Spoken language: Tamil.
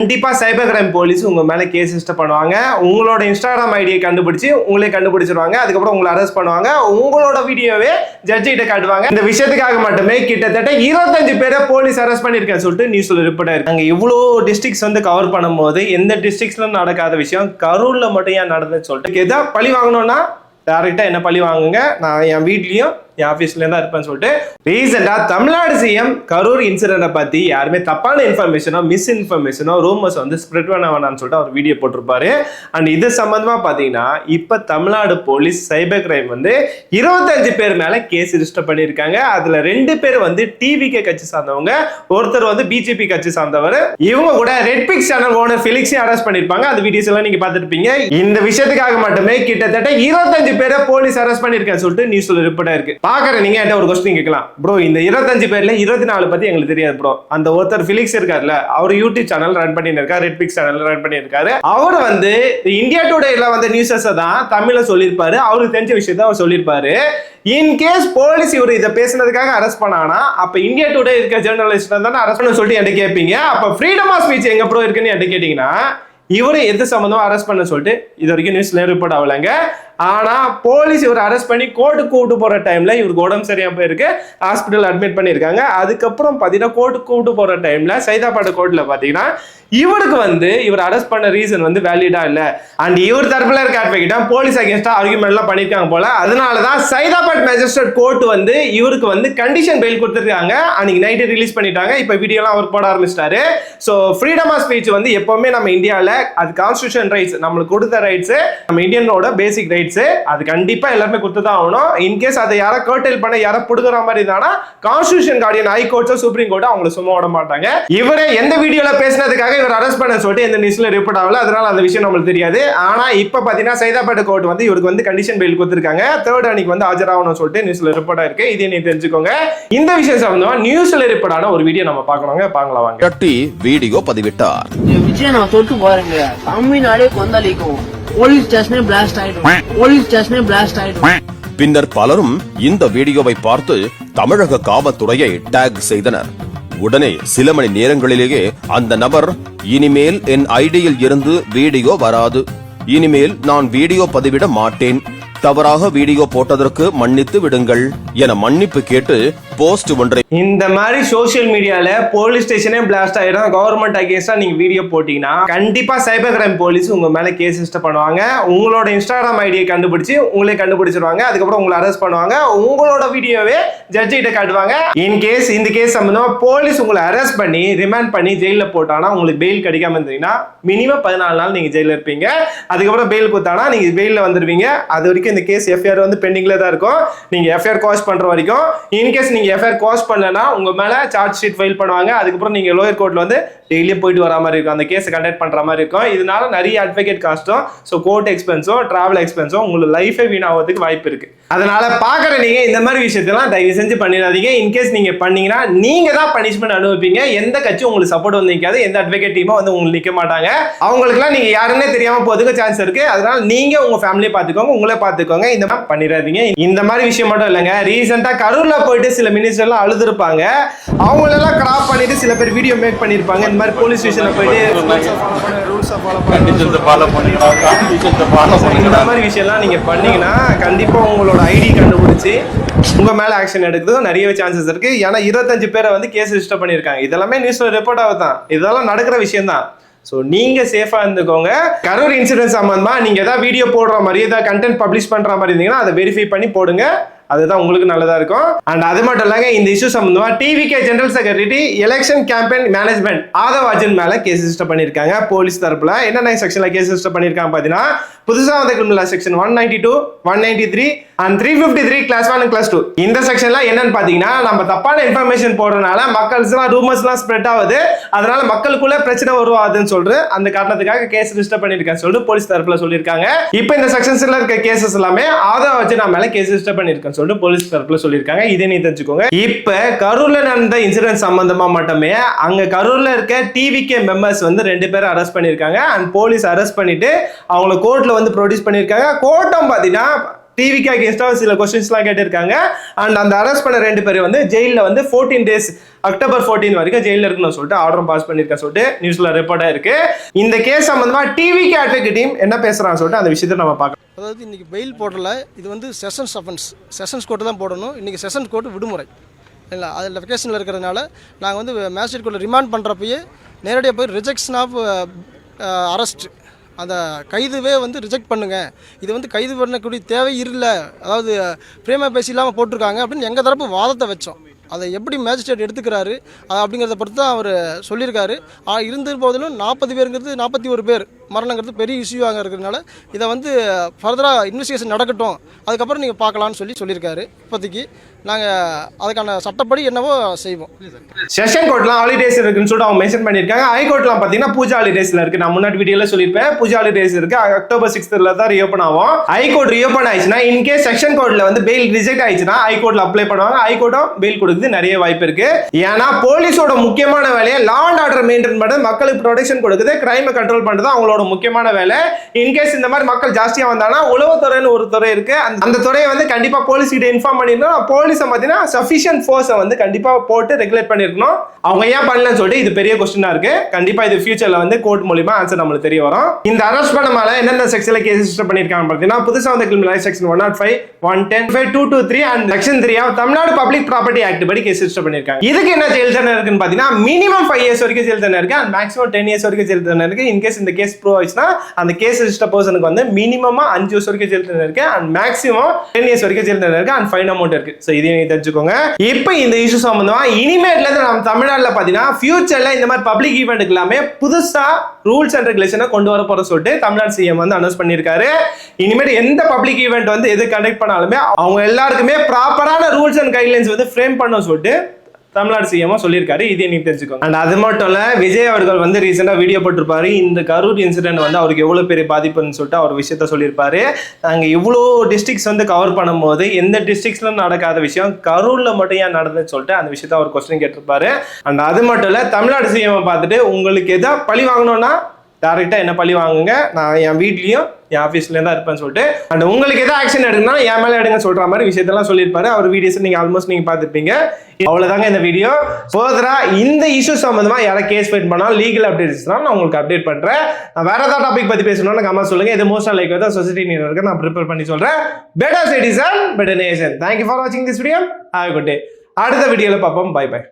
கண்டிப்பாக சைபர் கிரைம் போலீஸ் உங்கள் மேலே கேஸ் ரிஜிஸ்டர் பண்ணுவாங்க. உங்களோட இன்ஸ்டாகிராம் ஐடியை கண்டுபிடிச்சி உங்களே கண்டுபிடிச்சிருவாங்க. அதுக்கப்புறம் உங்களை அரெஸ்ட் பண்ணுவாங்க. உங்களோட வீடியோவே ஜட்ஜி கிட்ட காட்டுவாங்க. இந்த விஷயத்துக்காக மட்டுமே கிட்டத்தட்ட இருபத்தஞ்சு பேரை போலீஸ் அரெஸ்ட் பண்ணியிருக்கேன் சொல்லிட்டு நியூஸ்ல ரிப்போர்ட் ஆயிருக்கு. இவ்வளோ டிஸ்ட்ரிக்ட்ஸ் வந்து கவர் பண்ணும்போது எந்த டிஸ்ட்ரிக்ட்ஸ்ல நடக்காத விஷயம் கரூரில் மட்டும் ஏன் நடந்துன்னு சொல்லிட்டு எதாவது பழி வாங்கணும்னா டேரெக்டாக என்ன பழி வாங்குங்க. நான் என் வீட்லேயும் என் ஆஃபீஸ்லேயே தான் இருப்பேன்னு சொல்லிட்டு ரீசெண்டாக தமிழ்நாடு சிஎம் கரூர் இன்சிடென்ட்டை பற்றி யாருமே தப்பான இன்ஃபர்மேஷனோ மிஸ் இன்ஃபர்மேஷனோ ரூமர்ஸ் வந்து ஸ்ப்ரெட் பண்ண வேணாம்னு சொல்லிட்டு அவர் வீடியோ போட்டிருப்பாரு. அண்ட் இது சம்மந்தமாக பார்த்தீங்கன்னா இப்போ தமிழ்நாடு போலீஸ் சைபர் கிரைம் வந்து இருபத்தஞ்சு பேர் மேலே கேஸ் ரிஜிஸ்டர் பண்ணியிருக்காங்க. அதில் ரெண்டு பேர் வந்து டிவிகே கட்சி சார்ந்தவங்க ஒருத்தர் வந்து பிஜேபி கட்சி சார்ந்தவர். இவங்க கூட ரெட் பிக் சேனல் ஓனர் பிலிக்ஸையும் அரெஸ்ட் பண்ணியிருப்பாங்க. அந்த வீடியோஸ் எல்லாம் நீங்கள் பார்த்துருப்பீங்க. இந்த விஷயத்துக்காக மட்டுமே கிட்டத்தட்ட இருபத்தஞ்சு பேரை போலீஸ் அரெஸ்ட் பண்ணியிருக்கேன் சொல்லிட்டு நியூஸில் ரிப்போர்ட் இருக்கு. பாக்குற நீங்க என்கிட்ட ஒரு கொஸ்டின் கேட்கலாம். ப்ரோ இந்த இருபத்தஞ்சு பேர்ல இருபத்தி நாலு பத்தி எங்களுக்கு தெரியாது ப்ரோ அந்த ஒருத்தர் பிலிக்ஸ் இருக்காருல்ல அவர் யூடியூப் சேனல் ரன் பண்ணிட்டு இருக்காரு ரெட் பிக்ஸ் சேனல் ரன் பண்ணியிருக்காரு. அவர் வந்து இந்தியா டுடேல வந்த நியூஸஸ் தான் தமிழ்ல சொல்லியிருப்பாரு. அவருக்கு தெரிஞ்ச விஷயத்த அவர் சொல்லியிருப்பாரு. இன்கேஸ் போலீஸ் இவர் இதை பேசுனதுக்காக அரெஸ்ட் பண்ணானா அப்ப இந்தியா டுடே இருக்க ஜேர்னலிஸ்ட் தானே அரெஸ்ட் பண்ண சொல்லிட்டு என்கிட்ட கேட்பீங்க. அப்ப ஃப்ரீடம் ஆஃப் ஸ்பீச் எங்க ப்ரோ இருக்குன்னு என்கிட்ட கேட்டீங்கன்னா இவரை எது சம்மந்தமாக அரெஸ்ட் பண்ண சொல்லிட்டு இது வரைக்கும் நியூஸ்ல ரிப்போர்ட் ஆகலைங்க. ஆனா போலீஸ் இவர் அரெஸ்ட் பண்ணி கோர்ட்டுக்கு கூப்பிட்டு போற டைம்ல இவருக்கு உடம்பு சரியா போயிருக்கு. ஹாஸ்பிட்டல் அட்மிட் பண்ணியிருக்காங்க. அதுக்கப்புறம் பாத்தீங்கன்னா கோர்ட்டுக்கு கூப்பிட்டு போற டைம்ல சைதாபாடு கோர்ட்ல பாத்தீங்கன்னா இவருக்கு வந்து இவர் அரெஸ்ட் பண்ண ரீசன் வந்து வேலிடா இல்ல. அண்ட் இவர் தரப்புல இருக்க அட்வொகேட்டா போலீஸ் அகேன்ஸ்டா ஆர்குமெண்ட் எல்லாம் பண்ணிருக்காங்க போல. அதனாலதான் சைதாபாத் மேஜிஸ்ட்ரேட் கோர்ட் வந்து இவருக்கு வந்து கண்டிஷன் பெயில் கொடுத்துருக்காங்க. அன்னைக்கு நைட்டு ரிலீஸ் பண்ணிட்டாங்க. இப்ப வீடியோலாம் அவர் போட ஆரம்பிச்சிட்டாரு. ஸோ ஃப்ரீடம் ஆஃப் ஸ்பீச் வந்து எப்பவுமே நம்ம இந்தியாவில் அது கான்ஸ்டியூஷன் ரைட்ஸ் நம்மளுக்கு கொடுத்த ரைட்ஸ் நம்ம இந்தியனோட பேசிக் ரைட்ஸ் அது கண்டிப்பா எல்லாருமே கொடுத்து தான் ஆகணும் இன்கேஸ் அதை யாரா கர்டைல் பண்ண யாரா புடுங்குற மாதிரி இருந்தானா கான்ஸ்டியூஷன் கார்டியன் ஹை கோர்ட்ஸோ சுப்ரீம் கோர்ட்டோ அவங்கள சும்மா விட மாட்டாங்க இவரே எந்த வீடியோல பேசினதுக்காக இவர் அரெஸ்ட் பண்ண சொல்லிட்டு எந்த நியூஸ்ல ரிப்போர்ட் ஆகல. அதனால அந்த விஷயம் நம்மளுக்கு தெரியாது. ஆனா இப்ப பாத்தீங்கன்னா சைதாப்பேட்டை கோர்ட் வந்து இவருக்கு வந்து கண்டிஷன் பெயில் கொடுத்துருக்காங்க. தேர்ட் அன்னைக்கு வந்து ஆஜராகணும்னு சொல்லிட்டு நியூஸ்ல ரிப்போர்ட் ஆயிருக்கு இதை நீ தெரிஞ்சுக்கோங்க. இந்த விஷயம் சம்பந்தமா நியூஸ்ல ரிப்போர்ட் ஆன ஒரு வீடியோ நம்ம பார்க்கணுங்க. பார்க்கலாம் வாங்க. கட்டி வீடியோ பதிவிட்டார். இந்த விஜய் நான் தொட்டு பாருங்க. தமிழ்நாடே கொந்தளிக்கும். போலீஸ் ஸ்டேஷனே பிளாஸ்ட் ஆயிடும். போலீஸ் ஸ்டேஷனே பிளாஸ்ட் ஆயிடும். பின்னர் பலரும் இந்த வீடியோவை பார்த்து தமிழக காவல்துறையை டேக் செய்தனர். உடனே சில மணி நேரங்களிலேயே அந்த நபர் இனிமேல் என் ஐடியில் இருந்து வீடியோ வராது. இனிமேல் நான் வீடியோ பதிவிட மாட்டேன். தவறாக வீடியோ போட்டதற்கு மன்னித்து விடுங்கள் என மன்னிப்பு கேட்டு போஸ்ட் ஒன்றை இந்த மாதிரி சோஷியல் மீடியால போலீஸ் ஸ்டேஷனே பிளாஸ்ட் ஆயிடும். கவர்மெண்ட் அகேன்ஸ்டா நீங்க வீடியோ போட்டீங்கன்னா கண்டிப்பா சைபர் கிரைம் போலீஸ் உங்க மேல கேஸ் ரிஜிஸ்டர் பண்ணுவாங்க. உங்களோட இன்ஸ்டாகிராம் ஐடியை கண்டுபிடிச்சு உங்களே கண்டுபிடிச்சிருவாங்க. அதுக்கப்புறம் உங்களை அரெஸ்ட் பண்ணுவாங்க. உங்களோட வீடியோவே ஜட்ஜி கிட்ட காட்டுவாங்க. இன் கேஸ் இந்த கேஸ் சம்பந்தமா போலீஸ் உங்களை அரெஸ்ட் பண்ணி ரிமாண்ட் பண்ணி ஜெயில போட்டானா உங்களுக்கு பெயில் கிடைக்காம இருந்தீங்கன்னா மினிமம் பதினாலு நாள் நீங்க ஜெயில இருப்பீங்க. அதுக்கப்புறம் பெயில் கொடுத்தானா நீங்க பெயில வந்துருவீங்க. அது வரைக்கும் இந்த கேஸ் எஃப்ஐஆர் வந்து பெண்டிங்ல தான் இருக்கும். நீங்க எஃப்ஐஆர் காஸ் பண்ற வரைக்கும் இன்கேஸ் நீங்க எஃப்ஐஆர் காஸ் பண்ணலனா உங்க மேல சார்ஜ் ஷீட் ஃபைல் பண்ணுவாங்க. அதுக்கப்புறம் நீங்க லோயர் கோர்ட்ல வந்து டெய்லியே போயிட்டு வர மாதிரி இருக்கும். அந்த கேஸை கண்டக்ட் பண்ற மாதிரி இருக்கும். இதனால நிறைய அட்வொகேட் காஸ்ட்டும் ஸோ கோர்ட் எக்ஸ்பென்ஸும் டிராவல் எக்ஸ்பென்ஸும் உங்களுக்கு லைஃபே வீணாகிறதுக்கு வாய்ப்பு இருக்கு. அதனால பாக்குற நீங்க இந்த மாதிரி விஷயத்தெல்லாம் தயவு செஞ்சு பண்ணிடாதீங்க. இன்கேஸ் நீங்க பண்ணீங்கன்னா நீங்க தான் பனிஷ்மெண்ட் அனுபவிப்பீங்க. எந்த கட்சி உங்களுக்கு சப்போர்ட் வந்து நிற்காது எந்த அட்வொகேட் டீமும் வந்து உங்களுக்கு நிற்க மாட்டாங்க. அவங்களுக்குலாம் நீங்க யாருன்னே தெரியாம போறதுக்கு சான்ஸ் இருக்கு. அதனால நீங்க உங்க ஃபேமிலியை பார்த்துக்கோங்க. உங்களே பார்த்துக்கோங்க இந்த மாதிரி பண்ணிடாதீங்க. இந்த மாதிரி விஷயம் மட்டும் இல்லைங்க. ரீசெண்டா கரூர்ல போயிட்டு சில மினிஸ்டர்லாம் அழுதுருப்பாங்க. அவங்களெல்லாம் கிராப் பண்ணிட்டு சில பேர் வீடியோ மேக் பண்ணிருப்பாங்க. இந்த மாதிரி போலீஸ் ஸ்டேஷன்ல போயிட்டு ரூல்ஸை ஃபாலோ பண்ணி இந்த மாதிரி விஷயம்லாம் நீங்க பண்ணீங்கன்னா கண்டிப்பா உங்களோட ஐடி கண்டுபிடிச்சு உங்க மேல ஆக்ஷன் எடுக்கிறது நிறைய சான்சஸ் இருக்கு. ஏன்னா இருபத்தஞ்சு பேரை வந்து கேஸ் ரிஜிஸ்டர் பண்ணியிருக்காங்க. இதெல்லாமே நியூஸ்ல ரிப்போர்ட் ஆகுதான் இதெல்லாம் நடக்கிற விஷயம் தான் ஸோ நீங்கள் சேஃபாக இருந்துக்கோங்க. கரூர் இன்சிடென்ட் சம்பந்தமா நீங்கள் எதாவது வீடியோ போடுற மாதிரி எதாவது கண்டென்ட் பப்ளிஷ் பண்ணுற மாதிரி இருந்தீங்கன்னா அதை வெரிஃபை பண்ணி போடுங்க. அதுதான் உங்களுக்கு நல்லதா இருக்கும். அண்ட் அது மட்டும் இல்லைங்க இந்த இஷ்யூ சம்பந்தமா TVK general secretary election campaign management Aadhav Arjun மேல கேஸ் ரிஜிஸ்டர் பண்ணிருக்காங்க போலீஸ் தரப்புல. என்னென்ன செக்ஷன்ல கேஸ் ரிஜிஸ்டர் பண்ணிருக்காங்க பாத்தீங்கன்னா புதுசா வந்த criminal section one ninety two one ninety three and three fifty three clause one clause two இந்த செக்ஷன்ல என்னன்னு பாத்தீங்கன்னா நம்ம தப்பான இன்ஃபர்மேஷன் போடுறதுனால மக்கள்ஸ்லாம் ரூமர்ஸ்லாம் ஸ்ப்ரெட் ஆகுது. அதனால மக்களுக்குள்ள பிரச்சனை வருவாதுன்னு சொல்லிட்டு அந்த காரணத்துக்காக கேஸ் ரிஜிஸ்டர் பண்ணியிருக்கேன் சொல்லிட்டு போலீஸ் தரப்புல சொல்லியிருக்காங்க. இப்போ இந்த செக்ஷன்ஸ்ல இருக்க கேசஸ் எல்லாமே ஆதவ வச்சு நான் மேல கேஸ் ரிஜிஸ்டர் பண்ணிருக்கேன் சொல்லிட்டு போலீஸ் தரப்புல சொல்லியிருக்காங்க. இதை நீ தெரிஞ்சுக்கோங்க. இப்ப கரூர்ல நடந்த இன்சிடென்ட் சம்பந்தமா மட்டுமே அங்க கரூர்ல இருக்க டிவிகே மெம்பர்ஸ் வந்து ரெண்டு பேரும் அரெஸ்ட் பண்ணிருக்காங்க அண்ட் போலீஸ் அரெஸ்ட் பண்ணிட்டு அவங்கள கோர்ட்ல வந்து ப்ரொடியூஸ் பண்ணிருக்காங்க கோட்டம் பாத்தீங்கன்னா டிவிக்கு அகேன்ஸ்டாக சில கொஸ்டின்ஸ்லாம் கேட்டிருக்காங்க. அண்ட் அந்த அரெஸ்ட் பண்ண ரெண்டு பேர் வந்து ஜெயிலில் வந்து ஃபோர்டீன் டேஸ் அக்டோபர் ஃபோர்டீன் வரைக்கும் ஜெயிலில் இருக்குன்னு சொல்லிட்டு ஆர்டரும் பாஸ் பண்ணியிருக்கேன் சொல்லிட்டு நியூஸில் ரிப்போர்ட்டாக இருக்குது இந்த கேஸ் சம்மந்தமாக டிவிக்கு அட்வொகேட் டீம் என்ன பேசுகிறான்னு சொல்லிட்டு அந்த விஷயத்தை நம்ம பார்க்கலாம். அதாவது இன்றைக்கி பெயில் போடல இது வந்து செஷன்ஸ் அஃபென்ஸ் செஷன்ஸ் கோர்ட்டு தான் போடணும். இன்றைக்கி செஷன்ஸ் கோர்ட்டு விடுமுறை. இல்லை அது வெக்கேஷனில் இருக்கிறதுனால நாங்கள் வந்து மேஜிஸ்ட்ரேட் கோர்ட்டில் ரிமாண்ட் பண்ணுறப்பயே நேரடியாக போய் ரிஜெக்ஷன் ஆஃப் அரெஸ்ட் அந்த கைதுவே வந்து ரிஜெக்ட் பண்ணுங்கள் இது வந்து கைது பண்ணக்கூடிய தேவை இல்லை. அதாவது பிரேம பேசி இல்லாமல் போட்டிருக்காங்க அப்படின்னு எங்கள் தரப்பு வாதத்தை வச்சோம். அதை எப்படி மேஜிஸ்ட்ரேட் எடுத்துக்கிறாரு அது அப்படிங்கிறத பொறுத்து தான் அவர் சொல்லியிருக்காரு. இருந்த போதிலும் நாற்பது பேருங்கிறது நாற்பத்தி ஒரு பேர். மரணங்கிறது பெரிய இஷ்யூவாக இருக்கிறதுனால இதை வந்து ஃபர்தராக இன்வெஸ்டிகேஷன் நடக்கட்டும். அதுக்கப்புறம் நீங்கள் பார்க்கலான்னு சொல்லி சொல்லியிருக்காரு இப்போதைக்கு. நாங்கள் அதுக்கான சட்டப்படி என்னவோ செய்வோம். செஷன் கோர்ட்லாம் ஹாலிடேஸ் இருக்குன்னு சொல்லிட்டு அவங்க மென்ஷன் பண்ணியிருக்காங்க. ஹைகோர்ட்லாம் பார்த்தீங்கன்னா பூஜா ஹாலிடேஸில் இருக்கு. நான் முன்னாடி வீடியோவில் சொல்லியிருப்பேன். பூஜா ஹாலிடேஸ் இருக்கு. அக்டோபர் சிக்ஸ்த்தில் தான் ரீஓப்பன் ஆகும். ஹைகோர்ட் ரீஓப்பன் ஆயிடுச்சுன்னா இன்கேஸ் செக்ஷன் கோர்ட்டில் வந்து பெயில் ரிஜெக்ட் ஆயிடுச்சுன்னா ஹைகோர்ட்டில் அப்ளை பண்ணுவாங்க. ஹைகோர்ட்டும் பெயில் கொடுக்குறது நிறைய வாய்ப்பு இருக்கு. ஏன்னா போலீஸோட முக்கியமான வேலையை லா அண்ட் ஆர்டர் மெயின்டைன் பண்ணுறது மக்களுக்கு ப்ரொடெக்ஷன் கொடுக்குது. கிரைமை கண்ட்ரோல் பண்ணுறது அவங்களோட முக்கியமான வேலை. இன்கேஸ் இந்த மாதிரி மக்கள் ஜாஸ்தியா வந்தாங்கன்னா உளவுத்துறைன்னு ஒரு துறை இருக்கு. அந்த- துறையை வந்து கண்டிப்பா போலீஸ் கிட்ட இன்ஃபார்ம் பண்ணிருந்தோம் போலீஸை பார்த்தீங்கன்னா சஃபிஷியன்ட் ஃபோர்ஸை வந்து கண்டிப்பா போட்டு ரெகுலேட் பண்ணிருக்கணும் அவங்க ஏன் பண்ணலன்னு சொல்லிட்டு இது பெரிய கொஸ்டினா இருக்கு. கண்டிப்பா இது ஃபியூச்சர்ல வந்து கோர்ட் மூலியமா ஆன்சர் நம்மளுக்கு தெரிய வரும். இந்த அரெஸ்ட் பண்ண மேல என்னென்ன செக்ஷன்ல கேஸ் ரிஜிஸ்டர் பண்ணிருக்காங்க பார்த்தீங்கன்னா புதுசா வந்து criminal section one not five one ten five two two three and section three Tamil Nadu public property act படி கேஸ் ரிஜிஸ்டர் பண்ணிருக்காங்க. இதுக்கு என்ன ஜெயில் தண்டனை இருக்குன்னு பார்த்தீங்கன்னா மினிமம் ஃபைவ் இயர்ஸ் வரைக்கும் ஜெயில் தண்டனை இருக்கு. அண்ட் மேக்ஸிமம் டென் இயர்ஸ் வரைக்கும் ஜெயில் தண்டனை இருக்கு. இன்கேஸ் இந்த கேஸ் ப்ரூவ் ஆயிடுச்சுன்னா அந்த கேஸ் ரிஜிஸ்டர் பர்சனுக்கு வந்து மினிமமா அஞ்சு வருஷம் வரைக்கும் ஜெயில் தண்டனை இருக்கு. அண்ட் மேக்ஸிமம் டென் இயர்ஸ் வரைக்கும் ஜெயில் தண்டனை இருக்கு. அண்ட் ஃபைன் அமௌண்ட் இருக்கு. ஸோ இதையும் தெரிஞ்சுக்கோங்க. இப்போ இந்த இஷ்யூ சம்பந்தமா இனிமேட்ல நம்ம தமிழ்நாட்டில் பார்த்தீங்கன்னா ஃபியூச்சர்ல இந்த மாதிரி பப்ளிக் ஈவெண்ட் எல்லாமே புதுசா ரூல்ஸ் அண்ட் ரெகுலேஷனை கொண்டு வர போற சொல்லிட்டு தமிழ்நாடு சிஎம் வந்து அனௌன்ஸ் பண்ணியிருக்காரு. இனிமேல் எந்த பப்ளிக் ஈவெண்ட் வந்து எது கண்டக்ட் பண்ணாலுமே அவங்க எல்லாருக்குமே ப்ராப்பரான ரூல்ஸ் அண்ட் கைட்லைன்ஸ் வந்து ஃப்ரேம் பண்ண சொல்லிட்டு தமிழ்நாடு சிஎம்ஓ சொல்லியிருக்காரு. இதே எனக்கு தெரிஞ்சுக்கோங்க. அண்ட் அது மட்டும் இல்ல விஜய் அவர்கள் வந்து ரீசெண்டாக வீடியோ போட்டிருப்பாரு. இந்த கரூர் இன்சிடென்ட் வந்து அவருக்கு எவ்வளவு பெரிய பாதிப்புன்னு சொல்லிட்டு அவர் விஷயத்த சொல்லியிருப்பாரு. நாங்கள் இவ்வளோ டிஸ்ட்ரிக்ஸ் வந்து கவர் பண்ணும்போது எந்த டிஸ்ட்ரிக்ஸ்ல நடக்காத விஷயம் கரூரில் மட்டும் ஏன் நடந்துன்னு சொல்லிட்டு அந்த விஷயத்த அவர் கொஸ்டின் கேட்டிருப்பாரு. அண்ட் அது மட்டும் இல்லை தமிழ்நாடு சிஎம் பார்த்துட்டு உங்களுக்கு எதாவது பழி வாங்கணும்னா டேரெக்டாக என்ன பழி வாங்குங்க? நான் என் வீட்லேயும் என் ஆஃபீஸ்லேயும் தான் இருப்பேன்னு சொல்லிட்டு அண்ட் உங்களுக்கு எதாவது ஆக்ஷன் எடுக்கணும்னா என் மேலே எடுங்க சொல்கிற மாதிரி விஷயத்தெல்லாம் சொல்லியிருப்பாரு. அவர் வீடியோஸ் நீங்கள் ஆல்மோஸ்ட் நீங்கள் பார்த்துருப்பீங்க. அவ்வளோதாங்க இந்த வீடியோ ஃபர்தராக இந்த இஷ்யூ சம்பந்தமா யாரை கேஸ் ஃபைட் பண்ணாலும் லீகல் அப்டேட்ஸ் தான் நான் உங்களுக்கு அப்டேட் பண்ணுறேன் நான் வேறு ஏதாவது டாபிக் பற்றி பேசணும்னு கமெண்ட் சொல்லுங்கள் இது மோஸ்ட் லைக் தான் சொசைட்டி இருக்க நான் ப்ரிப்பேர் பண்ணி சொல்கிறேன் better citizen better nation thank you for வாட்சிங் this video have good day அடுத்த வீடியோவில் பார்ப்போம். By by